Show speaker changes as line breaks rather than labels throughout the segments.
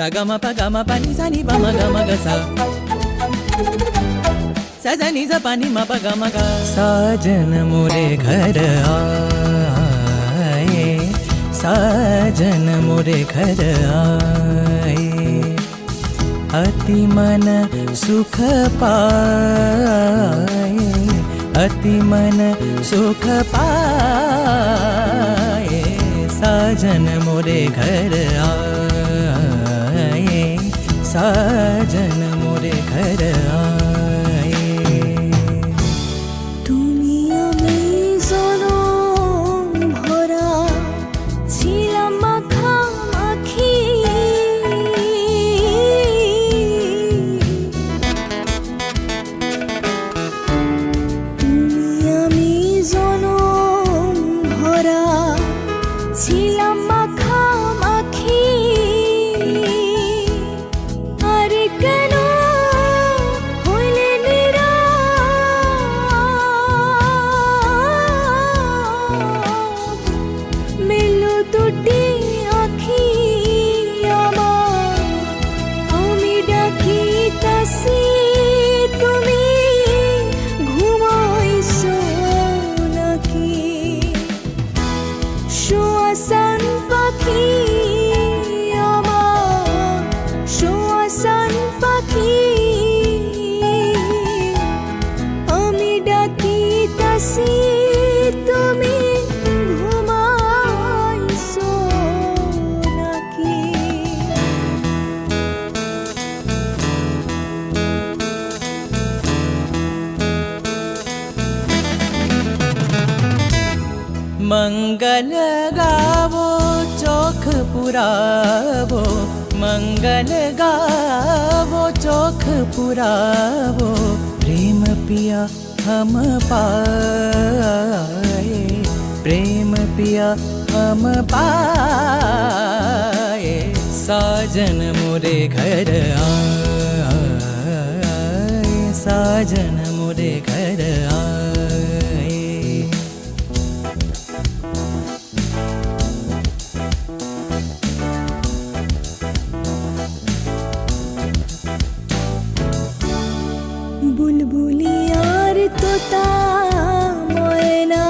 sa ga ma pa ga ma pa ni sa ni pa ma ga ma ga sa sa sa ni sa pa ni ma pa ga ma ga Saajan More घर आए साजन मोरे घर आए अति मन सुख पाए अति मन सुख पाए साजन मोरे घर आए साजन मोरे घर आए
শোয়াসান পাখি আমার শোয়াসান পাখি আমি ডাকি তাসি मंगल गावो चोख पुरावो। मंगल गावो चोख पुरावो। प्रेम पिया हम
पाए प्रेम पिया हम पाए। साजन मोरे घर आए साजन मोरे घर आ বুলবুলিয়ার তোতা ময়না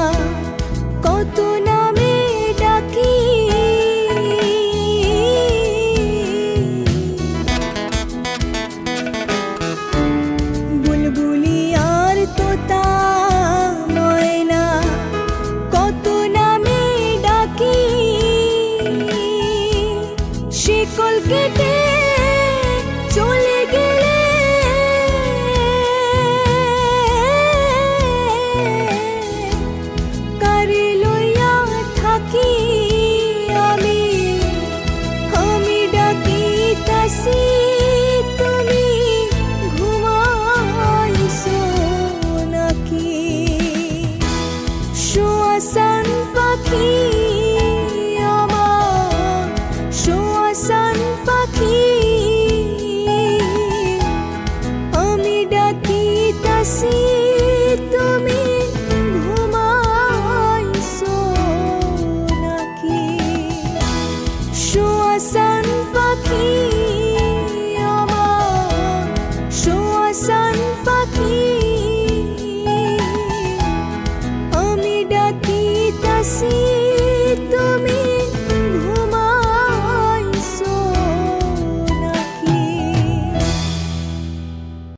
কত নামে ডাকি। বুলবুলিয়ার তোতা ময়না কত নামে
ডাকি। শিকল কেটে